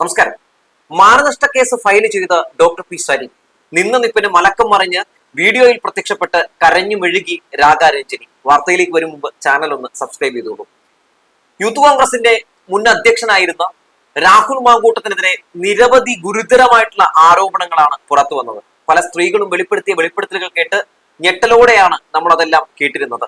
നമസ്കാരം. മാനനഷ്ട case file ചെയ്ത ഡോക്ടർ പി സരിൻ നിന്ന നിപ്പിന് മലക്കം മറിഞ്ഞ് വീഡിയോയിൽ പ്രത്യക്ഷപ്പെട്ട് കരഞ്ഞു മെഴുകി രാഗാരഞ്ജനി. വാർത്തയിലേക്ക് വരും മുമ്പ് ചാനൽ ഒന്ന് സബ്സ്ക്രൈബ് ചെയ്തോളൂ യൂത്ത് കോൺഗ്രസിന്റെ മുൻ അധ്യക്ഷനായിരുന്ന രാഹുൽ മാങ്കൂട്ടത്തിനെതിരെ നിരവധി ഗുരുതരമായിട്ടുള്ള ആരോപണങ്ങളാണ് പുറത്തു വന്നത്. പല സ്ത്രീകളും വെളിപ്പെടുത്തിയ വെളിപ്പെടുത്തലുകൾ കേട്ട് ഞെട്ടലോടെയാണ് നമ്മൾ അതെല്ലാം കേട്ടിരുന്നത്.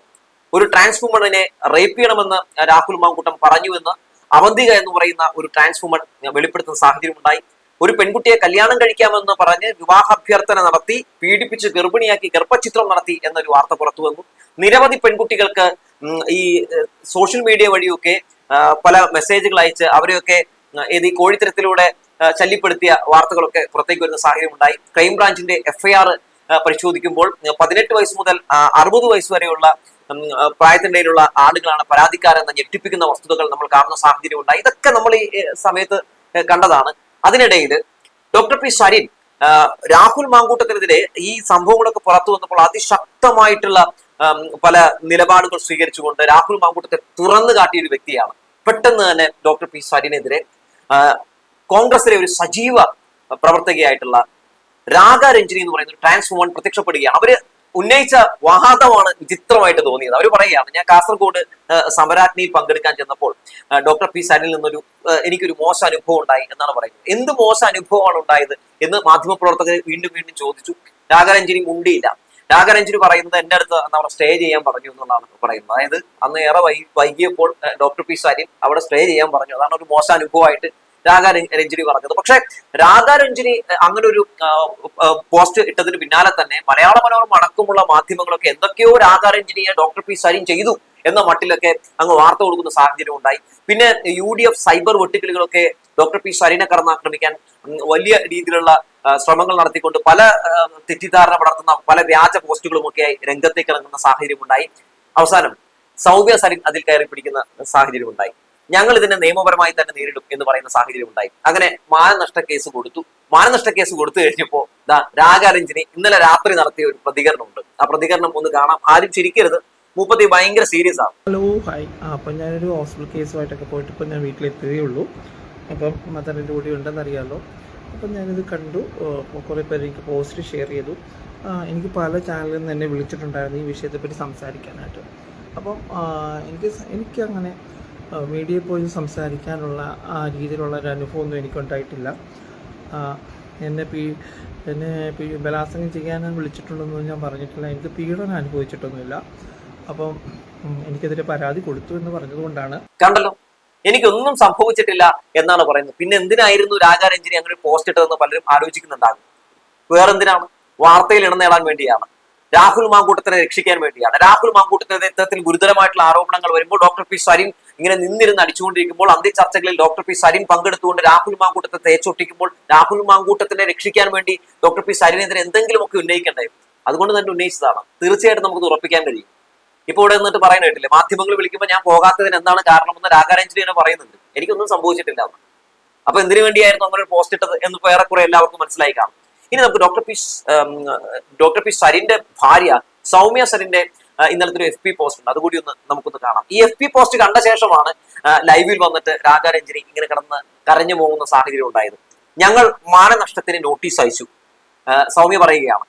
ഒരു ട്രാൻസ്ഫോമറിനെ റേപ്പ് ചെയ്യണമെന്ന് രാഹുൽ മാങ്കൂട്ടം പറഞ്ഞുവെന്ന് അവന്തിക എന്ന് പറയുന്ന ഒരു ട്രാൻസ് വുമൺ വെളിപ്പെടുത്തുന്ന സാഹചര്യം ഉണ്ടായി. ഒരു പെൺകുട്ടിയെ കല്യാണം കഴിക്കാമെന്ന് പറഞ്ഞ് വിവാഹാഭ്യർത്ഥന നടത്തി പീഡിപ്പിച്ച് ഗർഭിണിയാക്കി ഗർഭചിത്രം നടത്തി എന്നൊരു വാർത്ത പുറത്തു വന്നു. നിരവധി പെൺകുട്ടികൾക്ക് ഈ സോഷ്യൽ മീഡിയ വഴിയൊക്കെ പല മെസ്സേജുകൾ അയച്ച് അവരെയൊക്കെ ഏത് ഈ കോഴിത്തരത്തിലൂടെ ശല്യപ്പെടുത്തിയ വാർത്തകളൊക്കെ പുറത്തേക്ക് വരുന്ന സാഹചര്യം ഉണ്ടായി. ക്രൈംബ്രാഞ്ചിന്റെ എഫ്ഐആർ പരിശോധിക്കുമ്പോൾ പതിനെട്ട് വയസ്സ് മുതൽ അറുപത് വയസ്സ് വരെയുള്ള പ്രായത്തിനിടയിലുള്ള ആളുകളാണ് പരാതിക്കാരെന്ന ഞെട്ടിപ്പിക്കുന്ന വസ്തുതകൾ നമ്മൾ കാണുന്ന സാഹചര്യം ഉണ്ടായി ഇതൊക്കെ നമ്മൾ ഈ സമയത്ത് കണ്ടതാണ്. അതിനിടയിൽ ഡോക്ടർ പി ശരിൻ രാഹുൽ മാങ്കൂട്ടത്തിനെതിരെ ഈ സംഭവങ്ങളൊക്കെ പുറത്തു വന്നപ്പോൾ അതിശക്തമായിട്ടുള്ള പല നിലപാടുകൾ സ്വീകരിച്ചുകൊണ്ട് രാഹുൽ മാങ്കൂട്ടത്തെ തുറന്നു കാട്ടിയ ഒരു വ്യക്തിയാണ്. പെട്ടെന്ന് തന്നെ ഡോക്ടർ പി സരിനെതിരെ കോൺഗ്രസിലെ ഒരു സജീവ പ്രവർത്തകയായിട്ടുള്ള രാഗ രഞ്ജിനി എന്ന് പറയുന്ന ഒരു ട്രാൻസ് വുമൺ പ്രത്യക്ഷപ്പെടുകയാണ്. അവർ ഉന്നയിച്ച വാദമാണ് വിചിത്രമായിട്ട് തോന്നിയത്. അവർ പറയുകയാണ് ഞാൻ കാസർഗോഡ് സമരാജ്ഞിയിൽ പങ്കെടുക്കാൻ ചെന്നപ്പോൾ ഡോക്ടർ പി സനിൽ നിന്നൊരു എനിക്കൊരു മോശം അനുഭവം ഉണ്ടായി എന്നാണ് പറയുന്നത്. എന്ത് മോശം അനുഭവമാണ് ഉണ്ടായത് എന്ന് മാധ്യമപ്രവർത്തകർ വീണ്ടും വീണ്ടും ചോദിച്ചു. രാഗരഞ്ജിനി മുണ്ടിയില്ല. രാഗരഞ്ജിനി പറയുന്നത് എന്റെ അടുത്ത് അവിടെ സ്റ്റേ ചെയ്യാൻ പറഞ്ഞു എന്നുള്ളതാണ് പറയുന്നത്. അതായത് അന്ന് ഏറെ വൈകിയപ്പോൾ ഡോക്ടർ പി സനിൽ അവിടെ സ്റ്റേ ചെയ്യാൻ പറഞ്ഞു. അതാണ് ഒരു മോശം അനുഭവമായിട്ട് രാഗ രഞ്ജിനി പറഞ്ഞത്. പക്ഷെ രാഗ രഞ്ജിനി അങ്ങനെ ഒരു പോസ്റ്റ് ഇട്ടതിന് പിന്നാലെ തന്നെ മലയാള മനോരമ അടക്കമുള്ള മാധ്യമങ്ങളൊക്കെ എന്തൊക്കെയോ രാഗ രഞ്ജിനിയെ ഡോക്ടർ പി സരിൻ ചെയ്തു എന്ന മട്ടിലൊക്കെ അങ്ങ് വാർത്ത കൊടുക്കുന്ന സാഹചര്യം ഉണ്ടായി. പിന്നെ യു ഡി എഫ് സൈബർ വെട്ടുക്കിളികളൊക്കെ ഡോക്ടർ പി സരിനെ കടന്നാക്രമിക്കാൻ വലിയ രീതിയിലുള്ള ശ്രമങ്ങൾ നടത്തിക്കൊണ്ട് പല തെറ്റിദ്ധാരണ പടർത്തുന്ന പല വ്യാജ പോസ്റ്റുകളും ഒക്കെയായി രംഗത്തേക്ക് ഇറങ്ങുന്ന സാഹചര്യം ഉണ്ടായി അവസാനം സൗമ്യ സരിൻ അതിൽ കയറി പിടിക്കുന്ന സാഹചര്യം ഉണ്ടായി ഞങ്ങൾ ഇതിനെ നിയമപരമായി തന്നെ നേരിടും എന്ന് പറയുന്ന സാഹചര്യം ഉണ്ടായി. അങ്ങനെ മാനനഷ്ട കേസ് കൊടുത്തു. മാനനഷ്ട കേസ് കൊടുത്തു കഴിഞ്ഞപ്പോ ദാ ഇന്നലെ രാത്രി നടത്തിയ ഒരു പ്രതികരണം ഉണ്ട് ആ പ്രതികരണം ഒന്ന് കാണാം. ആരും ചിരിക്കരുത്. മൂപ്പത്തി ഭയങ്കര സീരിയസ് ആണ്. ഹലോ ഹായ് അപ്പൊ ഞാനൊരു ഹോസ്പിറ്റൽ കേസുമായിട്ടൊക്കെ പോയിട്ട് ഇപ്പം ഞാൻ വീട്ടിലെത്തുകയേ ഉള്ളൂ അപ്പം മദറിന്റെ കൂടി ഉണ്ടെന്ന് അറിയാമല്ലോ അപ്പം ഞാനിത് കണ്ടു. കുറെ പേര് എനിക്ക് പോസ്റ്റ് ഷെയർ ചെയ്തു. എനിക്ക് പല ചാനലിൽ നിന്ന് എന്നെ വിളിച്ചിട്ടുണ്ടായിരുന്നു ഈ വിഷയത്തെപ്പറ്റി സംസാരിക്കാനായിട്ട്. അപ്പം എനിക്ക് എനിക്കങ്ങനെ മീഡിയയിൽ പോയി സംസാരിക്കാനുള്ള ആ രീതിയിലുള്ള ഒരു അനുഭവമൊന്നും എനിക്കുണ്ടായിട്ടില്ല. എന്നെ പി എന്നെ പീ ബലാത്സംഗം ചെയ്യാൻ വിളിച്ചിട്ടുണ്ടെന്ന് ഞാൻ പറഞ്ഞിട്ടില്ല. എനിക്ക് പീഡനം അനുഭവിച്ചിട്ടൊന്നുമില്ല. അപ്പം എനിക്കെതിരെ പരാതി കൊടുത്തു എന്ന് പറഞ്ഞതുകൊണ്ടാണ്. കണ്ടല്ലോ? എനിക്കൊന്നും സംഭവിച്ചിട്ടില്ല എന്നാണ് പറയുന്നത്. പിന്നെ എന്തിനായിരുന്നു രാജാ രഞ്ജിനി അങ്ങനെ പോസ്റ്റ് ഇട്ടതെന്ന് പലരും ആലോചിക്കുന്നുണ്ടാകും. വേറെന്തിനാണ്? വാർത്തയിൽ ഇടം നേടാൻ വേണ്ടിയാണ്. രാഹുൽ മാങ്കൂട്ടത്തിനെ രക്ഷിക്കാൻ വേണ്ടിയാണ്. രാഹുൽ മാങ്കൂട്ടത്തിനെതിരെ ഇത്തരത്തിൽ ഗുരുതരമായിട്ടുള്ള ആരോപണങ്ങൾ വരുമ്പോൾ ഡോക്ടർ പി സരിൻ ഇങ്ങനെ നിന്നിരുന്ന് അടിച്ചുകൊണ്ടിരിക്കുമ്പോൾ അന്ത്യ ചർച്ചകളിൽ ഡോക്ടർ പി സരിൻ പങ്കെടുത്തുകൊണ്ട് രാഹുൽ മാങ്കൂട്ടത്തെ തേച്ചൊട്ടിക്കുമ്പോൾ രാഹുൽ മാങ്കൂട്ടത്തിനെ രക്ഷിക്കാൻ വേണ്ടി ഡോക്ടർ പി സരിനെതിരെ എന്തെങ്കിലുമൊക്കെ ഉന്നയിക്കണ്ടേ അതുകൊണ്ട് തന്നെ ഉന്നയിച്ചതാണ്. തീർച്ചയായിട്ടും നമുക്ക് ഉറപ്പിക്കാൻ കഴിയും. ഇപ്പോൾ ഇവിടെ നിന്നിട്ട് പറയാൻ കേട്ടില്ലേ മാധ്യമങ്ങൾ വിളിക്കുമ്പോൾ ഞാൻ പോകാത്തതിന് എന്താണ് കാരണം കാരണമെന്ന് രാഘാരഞ്ജലി തന്നെ പറയുന്നുണ്ട്. എനിക്കൊന്നും സംഭവിച്ചിട്ടില്ല. എന്ന് അപ്പൊ എന്തിനു വേണ്ടിയായിരുന്നു അങ്ങനെ ഒരു പോസ്റ്റ് ഇട്ടത് എന്ന് ഏറെക്കുറെ എല്ലാവർക്കും മനസ്സിലായി കാണും. ഇനി നമുക്ക് ഡോക്ടർ പി ഡോക്ടർ പി സരിന്റെ ഭാര്യ സൗമ്യ സരിന്റെ ഇന്നലത്തെ ഒരു എഫ് പി പോസ്റ്റ് ഉണ്ട്. അതുകൂടി ഒന്ന് നമുക്കൊന്ന് കാണാം. ഈ എഫ് പി പോസ്റ്റ് കണ്ട ശേഷമാണ് ലൈവിൽ വന്നിട്ട് രാജാരഞ്ജനി ഇങ്ങനെ കിടന്ന് കരഞ്ഞു പോകുന്ന സാഹചര്യം ഉണ്ടായത്. ഞങ്ങൾ മാനനഷ്ടത്തിന് നോട്ടീസ് അയച്ചു. സൗമ്യ പറയുകയാണ്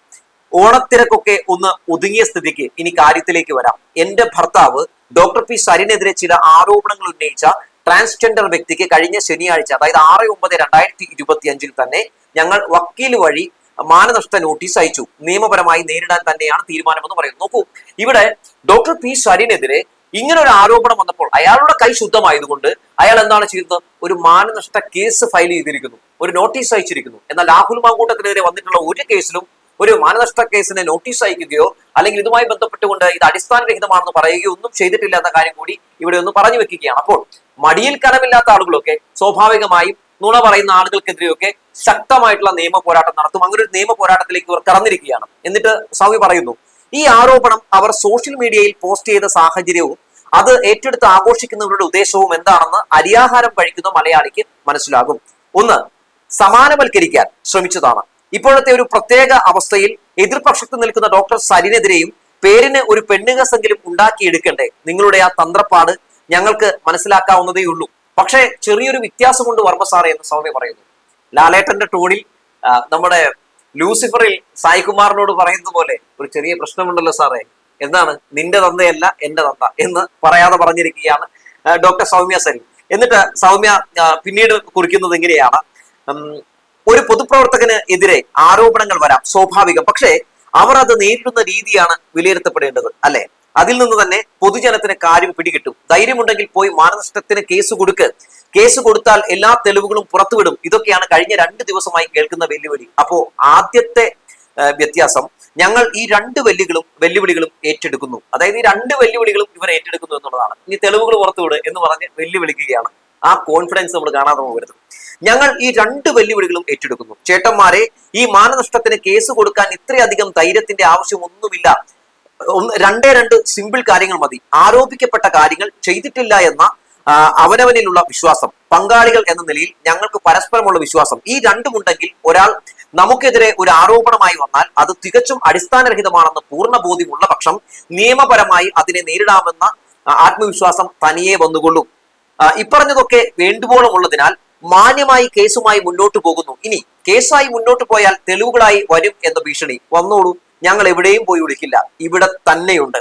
ഓണത്തിരക്കൊക്കെ ഒന്ന് ഒതുങ്ങിയ സ്ഥിതിക്ക് ഇനി കാര്യത്തിലേക്ക് വരാം. എന്റെ ഭർത്താവ് ഡോക്ടർ പി സരിനെതിരെ ചില ആരോപണങ്ങൾ ഉന്നയിച്ച ട്രാൻസ്ജെൻഡർ വ്യക്തിക്ക് കഴിഞ്ഞ ശനിയാഴ്ച അതായത് ആറ് ഒമ്പത് രണ്ടായിരത്തി ഇരുപത്തി അഞ്ചിൽ തന്നെ ഞങ്ങൾ വക്കീൽ വഴി മാനനഷ്ട നോട്ടീസ് അയച്ചു. നിയമപരമായി നേരിടാൻ തന്നെയാണ് തീരുമാനമെന്ന് പറയുന്നു. നോക്കൂ ഇവിടെ ഡോക്ടർ പി സരിനെതിരെ ഇങ്ങനെ ഒരു ആരോപണം വന്നപ്പോൾ അയാളുടെ കൈ ശുദ്ധമായതുകൊണ്ട് അയാൾ എന്താണ് ചെയ്യുന്നത് ഒരു മാനനഷ്ട കേസ് ഫയൽ ചെയ്തിരിക്കുന്നു. ഒരു നോട്ടീസ് അയച്ചിരിക്കുന്നു. എന്നാൽ രാഹുൽ മാങ്കൂട്ടത്തിനെതിരെ വന്നിട്ടുള്ള ഒരു കേസിലും ഒരു മാനനഷ്ട കേസിനെ നോട്ടീസ് അയക്കുകയോ അല്ലെങ്കിൽ ഇതുമായി ബന്ധപ്പെട്ടുകൊണ്ട് ഇത് അടിസ്ഥാനരഹിതമാണെന്ന് പറയുകയോ ഒന്നും ചെയ്തിട്ടില്ല എന്ന കാര്യം കൂടി ഇവിടെ ഒന്ന് പറഞ്ഞു വെക്കുകയാണ്. അപ്പോൾ മടിയിൽ കനമില്ലാത്ത ആളുകളൊക്കെ സ്വാഭാവികമായും നുണ പറയുന്ന ആളുകൾക്കെതിരെയൊക്കെ ശക്തമായിട്ടുള്ള നിയമ പോരാട്ടം നടത്തും. അങ്ങനെ ഒരു നിയമ പോരാട്ടത്തിലേക്ക് ഇവർ കടന്നിരിക്കുകയാണ്. എന്നിട്ട് സ്വാമി പറയുന്നു ഈ ആരോപണം അവർ സോഷ്യൽ മീഡിയയിൽ പോസ്റ്റ് ചെയ്ത സാഹചര്യവും അത് ഏറ്റെടുത്ത് ആഘോഷിക്കുന്നവരുടെ ഉദ്ദേശവും എന്താണെന്ന് അരിയാഹാരം കഴിക്കുന്ന മലയാളിക്ക് മനസ്സിലാകും. ഒന്ന് സമാനവൽക്കരിക്കാൻ ശ്രമിച്ചതാണ്. ഇപ്പോഴത്തെ ഒരു പ്രത്യേക അവസ്ഥയിൽ എതിർപക്ഷത്ത് നിൽക്കുന്ന ഡോക്ടർ സരിനെതിരെയും പേരിന് ഒരു പെണ്ണുകസെങ്കിലും ഉണ്ടാക്കിയെടുക്കണ്ടേ? നിങ്ങളുടെ ആ തന്ത്രപ്പാട് ഞങ്ങൾക്ക് മനസ്സിലാക്കാവുന്നതേ ഉള്ളൂ പക്ഷേ ചെറിയൊരു വ്യത്യാസമുണ്ട് വർമ്മ സാറേ എന്ന് സൗമ്യ പറയുന്നു. ലാലേട്ടന്റെ ടൂളിൽ നമ്മുടെ ലൂസിഫറിൽ സായികുമാറിനോട് പറയുന്നത് പോലെ ഒരു ചെറിയ പ്രശ്നമുണ്ടല്ലോ സാറേ. എന്താണ്? നിന്റെ തന്തയല്ല എന്റെ തന്ത എന്ന് പറയാതെ പറഞ്ഞിരിക്കുകയാണ് ഡോക്ടർ സൗമ്യ സരി എന്നിട്ട് സൗമ്യ പിന്നീട് കുറിക്കുന്നത് എങ്ങനെയാണ് ഒരു പൊതുപ്രവർത്തകന് എതിരെ ആരോപണങ്ങൾ വരാം സ്വാഭാവികം. പക്ഷേ അവർ അത് നേരിടുന്ന രീതിയാണ് വിലയിരുത്തപ്പെടേണ്ടത് അല്ലെ? അതിൽ നിന്ന് തന്നെ പൊതുജനത്തിന് കാര്യം പിടികിട്ടും. ധൈര്യമുണ്ടെങ്കിൽ പോയി മാനനഷ്ടത്തിന് കേസ് കൊടുക്ക്. കേസ് കൊടുത്താൽ എല്ലാ തെളിവുകളും പുറത്തുവിടും. ഇതൊക്കെയാണ് കഴിഞ്ഞ രണ്ട് ദിവസമായി കേൾക്കുന്ന വെല്ലുവിളി. അപ്പോ ആദ്യത്തെ വ്യത്യാസം ഞങ്ങൾ ഈ രണ്ട് വെല്ലുകളും വെല്ലുവിളികളും ഏറ്റെടുക്കുന്നു. അതായത് ഈ രണ്ട് വെല്ലുവിളികളും ഇവർ ഏറ്റെടുക്കുന്നു എന്നുള്ളതാണ്. ഇനി തെളിവുകൾ പുറത്തുവിട് എന്ന് പറഞ്ഞ് വെല്ലുവിളിക്കുകയാണ്. ആ കോൺഫിഡൻസ് നമ്മൾ കാണാതെ പോകരുത്. ഞങ്ങൾ ഈ രണ്ട് വെല്ലുവിളികളും ഏറ്റെടുക്കുന്നു. ചേട്ടന്മാരെ ഈ മാനനഷ്ടത്തിന് കേസ് കൊടുക്കാൻ ഇത്രയധികം ധൈര്യത്തിന്റെ ആവശ്യമൊന്നുമില്ല. ഒന്ന് രണ്ടേ രണ്ട് സിമ്പിൾ കാര്യങ്ങൾ മതി. ആരോപിക്കപ്പെട്ട കാര്യങ്ങൾ ചെയ്തിട്ടില്ല എന്ന അവനവനിലുള്ള വിശ്വാസം പങ്കാളികൾ എന്ന നിലയിൽ ഞങ്ങൾക്ക് പരസ്പരമുള്ള വിശ്വാസം ഈ രണ്ടുമുണ്ടെങ്കിൽ ഒരാൾ നമുക്കെതിരെ ഒരു ആരോപണമായി വന്നാൽ അത് തികച്ചും അടിസ്ഥാനരഹിതമാണെന്ന് പൂർണ ബോധ്യമുള്ള പക്ഷം നിയമപരമായി അതിനെ നേരിടാമെന്ന ആത്മവിശ്വാസം തനിയെ വന്നുകൊള്ളും. ഇപ്പറഞ്ഞതൊക്കെ വേണ്ടുവോളം ഉള്ളതിനാൽ മാന്യമായി കേസുമായി മുന്നോട്ട് പോകുന്നു. ഇനി കേസായി മുന്നോട്ട് പോയാൽ തെളിവുകളായി വരും എന്ന ഭീഷണി. വന്നോളൂ. ഞങ്ങൾ എവിടെയും പോയി വിളിക്കില്ല. ഇവിടെ തന്നെയുണ്ട്.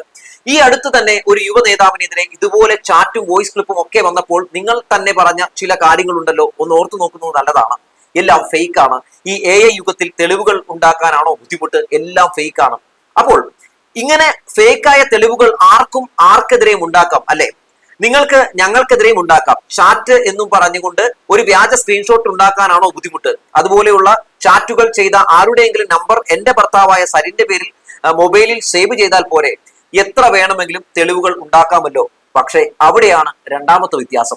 ഈ അടുത്ത് തന്നെ ഒരു യുവ നേതാവിനെതിരെ ഇതുപോലെ ചാറ്റും വോയിസ് ക്ലിപ്പും ഒക്കെ വന്നപ്പോൾ നിങ്ങൾ തന്നെ പറഞ്ഞ ചില കാര്യങ്ങളുണ്ടല്ലോ ഒന്ന് ഓർത്തു നോക്കുന്നത് നല്ലതാണ്. എല്ലാം ഫേക്ക് ആണ്. ഈ എ ഐ യുഗത്തിൽ തെളിവുകൾ ഉണ്ടാക്കാനാണോ ബുദ്ധിമുട്ട്? എല്ലാം ഫേക്ക് ആണ്. അപ്പോൾ ഇങ്ങനെ ഫേക്കായ തെളിവുകൾ ആർക്കും ആർക്കെതിരെയും ഉണ്ടാക്കാം അല്ലെ? നിങ്ങൾക്ക് ഞങ്ങൾക്കെതിരെയും ഉണ്ടാക്കാം. ചാറ്റ് എന്നും പറഞ്ഞുകൊണ്ട് ഒരു വ്യാജ സ്ക്രീൻഷോട്ട് ഉണ്ടാക്കാനാണോ ബുദ്ധിമുട്ട്? അതുപോലെയുള്ള ചാറ്റുകൾ ചെയ്ത ആരുടെയെങ്കിലും നമ്പർ എന്റെ ഭർത്താവായ സരിന്റെ പേരിൽ മൊബൈലിൽ സേവ് ചെയ്താൽ പോരെ. എത്ര വേണമെങ്കിലും തെളിവുകൾ ഉണ്ടാക്കാമല്ലോ. പക്ഷേ അവിടെയാണ് രണ്ടാമത്തെ വ്യത്യാസം.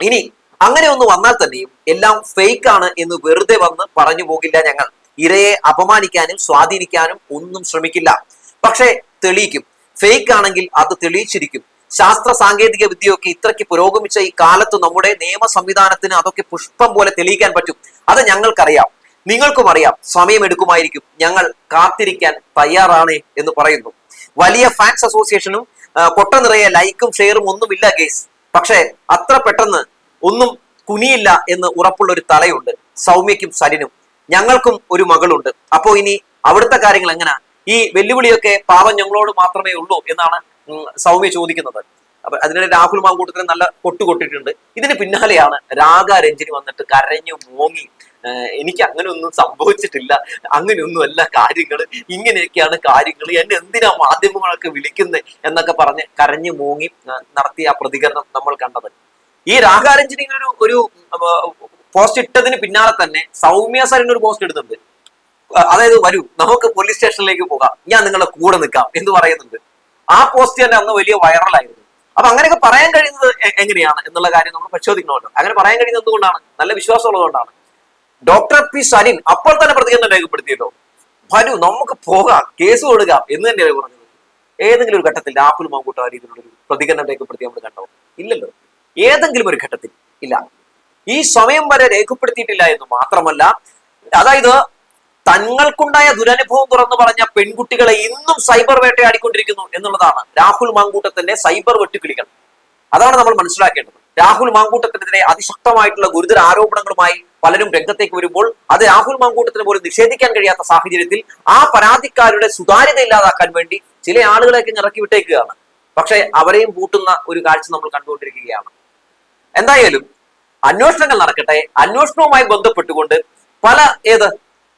ഇനി അങ്ങനെ ഒന്ന് വന്നാൽ തന്നെയും എല്ലാം ഫേക്ക് ആണ് എന്ന് വെറുതെ വന്ന് പറഞ്ഞു പോകില്ല ഞങ്ങൾ. ഇരയെ അപമാനിക്കാനും സ്വാധീനിക്കാനും ഒന്നും ശ്രമിക്കില്ല. പക്ഷേ തെളിയിക്കും. ഫേക്ക് ആണെങ്കിൽ അത് തെളിയിച്ചിരിക്കും. ശാസ്ത്ര സാങ്കേതിക വിദ്യയൊക്കെ ഇത്രയ്ക്ക് പുരോഗമിച്ച ഈ കാലത്ത് നമ്മുടെ നിയമ സംവിധാനത്തിന് അതൊക്കെ പുഷ്പം പോലെ തെളിയിക്കാൻ പറ്റും. അത് ഞങ്ങൾക്കറിയാം. നിങ്ങൾക്കും അറിയാം. സമയമെടുക്കുമായിരിക്കും. ഞങ്ങൾ കാത്തിരിക്കാൻ തയ്യാറാണ് എന്ന് പറയുന്നു. വലിയ ഫാൻസ് അസോസിയേഷനും പൊട്ട നിറയെ ലൈക്കും ഷെയറും ഒന്നുമില്ല കേസ് പക്ഷേ അത്ര പെട്ടെന്ന് ഒന്നും കുനിയില്ല എന്ന് ഉറപ്പുള്ള ഒരു തലയുണ്ട്. സൗമ്യക്കും സലിനും. ഞങ്ങൾക്കും ഒരു മകളുണ്ട്. അപ്പോ ഇനി അവിടുത്തെ കാര്യങ്ങൾ എങ്ങനെയാ ഈ വെല്ലുവിളിയൊക്കെ പാവം ഞങ്ങളോട് മാത്രമേ ഉള്ളൂ എന്നാണ് സൗമ്യ ചോദിക്കുന്നത്. അപ്പൊ അതിനിടെ രാഹുൽ മാങ്കൂട്ടത്തിന് നല്ല കൊട്ടു കൊട്ടിട്ടുണ്ട് ഇതിന് പിന്നാലെയാണ് രാഗ രഞ്ജിനി വന്നിട്ട് കരഞ്ഞു മോങ്ങി. എനിക്ക് അങ്ങനെയൊന്നും സംഭവിച്ചിട്ടില്ല. അങ്ങനെയൊന്നുമല്ല കാര്യങ്ങൾ ഇങ്ങനെയൊക്കെയാണ് കാര്യങ്ങൾ എന്നെ എന്തിനാ മാധ്യമങ്ങളൊക്കെ വിളിക്കുന്നത് എന്നൊക്കെ പറഞ്ഞ് കരഞ്ഞു മൂങ്ങി നടത്തിയ പ്രതികരണം നമ്മൾ കണ്ടത്. ഈ രാഗാരഞ്ജനി ഒരു ഒരു പോസ്റ്റ് ഇട്ടതിന് പിന്നാലെ തന്നെ സൗമ്യ സരൻ ഒരു പോസ്റ്റ് ഇടുന്നുണ്ട്. അതായത് വരൂ നമുക്ക് പോലീസ് സ്റ്റേഷനിലേക്ക് പോകാം. ഞാൻ നിങ്ങളെ കൂടെ നിൽക്കാം എന്ന് പറയുന്നുണ്ട്. ആ പോസ്റ്റ് തന്നെ അന്ന് വലിയ വൈറലായിരുന്നു. അപ്പൊ അങ്ങനെയൊക്കെ പറയാൻ കഴിയുന്നത് എങ്ങനെയാണ് എന്നുള്ള കാര്യം നമ്മൾ പരിശോധിക്കണമല്ലോ. അങ്ങനെ പറയാൻ കഴിയുന്നത് എന്തുകൊണ്ടാണ്? നല്ല വിശ്വാസമുള്ളതുകൊണ്ടാണ് ഡോക്ടർ പി സലിൻ അപ്പോൾ തന്നെ പ്രതികരണം രേഖപ്പെടുത്തിയല്ലോ. വരൂ നമുക്ക് പോകാം കേസ് കൊടുക്കാം എന്ന് തന്നെയാണ് പറഞ്ഞത്. ഏതെങ്കിലും ഒരു ഘട്ടത്തിൽ രാഹുൽ മാങ്കൂട്ട രീതിയിലുള്ള ഒരു പ്രതികരണം രേഖപ്പെടുത്തി നമ്മൾ കണ്ടോ? ഇല്ലല്ലോ. ഏതെങ്കിലും ഒരു ഘട്ടത്തിൽ ഇല്ല. ഈ സമയം വരെ രേഖപ്പെടുത്തിയിട്ടില്ല എന്ന് മാത്രമല്ല അതായത് തങ്ങൾക്കുണ്ടായ ദുരനുഭവം തുറന്നു പറഞ്ഞ പെൺകുട്ടികളെ ഇന്നും സൈബർ വേട്ടയാടിക്കൊണ്ടിരിക്കുന്നു എന്നുള്ളതാണ് രാഹുൽ മാങ്കൂട്ടത്തിന്റെ സൈബർ വെട്ടുക്കിളികൾ. അതാണ് നമ്മൾ മനസ്സിലാക്കേണ്ടത്. രാഹുൽ മാങ്കൂട്ടത്തിനെതിരെ അതിശക്തമായിട്ടുള്ള ഗുരുതര ആരോപണങ്ങളുമായി പലരും രംഗത്തേക്ക് വരുമ്പോൾ അത് രാഹുൽ മാങ്കൂട്ടത്തിന് പോലും നിഷേധിക്കാൻ കഴിയാത്ത സാഹചര്യത്തിൽ ആ പരാതിക്കാരുടെ സുതാര്യത ഇല്ലാതാക്കാൻ വേണ്ടി ചില ആളുകളെയൊക്കെ ഇറക്കി വിട്ടേക്കുകയാണ്. പക്ഷെ അവരെയും പൂട്ടുന്ന ഒരു കാഴ്ച നമ്മൾ കണ്ടുകൊണ്ടിരിക്കുകയാണ്. എന്തായാലും അന്വേഷണങ്ങൾ നടക്കട്ടെ. അന്വേഷണവുമായി ബന്ധപ്പെട്ടുകൊണ്ട് പല ഏത്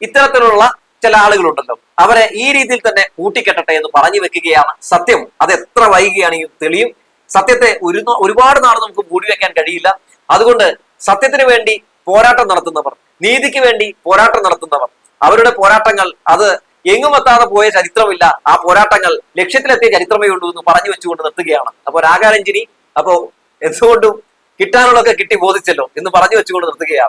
ഇത്തരത്തിലുള്ള ചില ആളുകളുണ്ടല്ലോ. അവരെ ഈ രീതിയിൽ തന്നെ കൂട്ടിക്കെട്ടട്ടെ എന്ന് പറഞ്ഞു വെക്കുകയാണ് സത്യം. അത് എത്ര വൈകിയാണെങ്കിലും തെളിയും? സത്യത്തെ ഒരു ഒരുപാട് നാൾ നമുക്ക് മൂടി വെക്കാൻ കഴിയില്ല. അതുകൊണ്ട് സത്യത്തിന് വേണ്ടി പോരാട്ടം നടത്തുന്നവർ നീതിക്ക് വേണ്ടി പോരാട്ടം നടത്തുന്നവർ അവരുടെ പോരാട്ടങ്ങൾ അത് എങ്ങും എത്താതെ പോയ ചരിത്രമില്ല. ആ പോരാട്ടങ്ങൾ ലക്ഷ്യത്തിലെത്തിയ ചരിത്രമേ ഉള്ളൂ എന്ന് പറഞ്ഞു വെച്ചുകൊണ്ട് നിർത്തുകയാണ്. അപ്പൊ രാഗാരഞ്ജിനി അപ്പോ എന്തുകൊണ്ടും കിട്ടാനുള്ളതൊക്കെ കിട്ടി ബോധിച്ചല്ലോ എന്ന് പറഞ്ഞു വെച്ചുകൊണ്ട് നിർത്തുകയാണ്.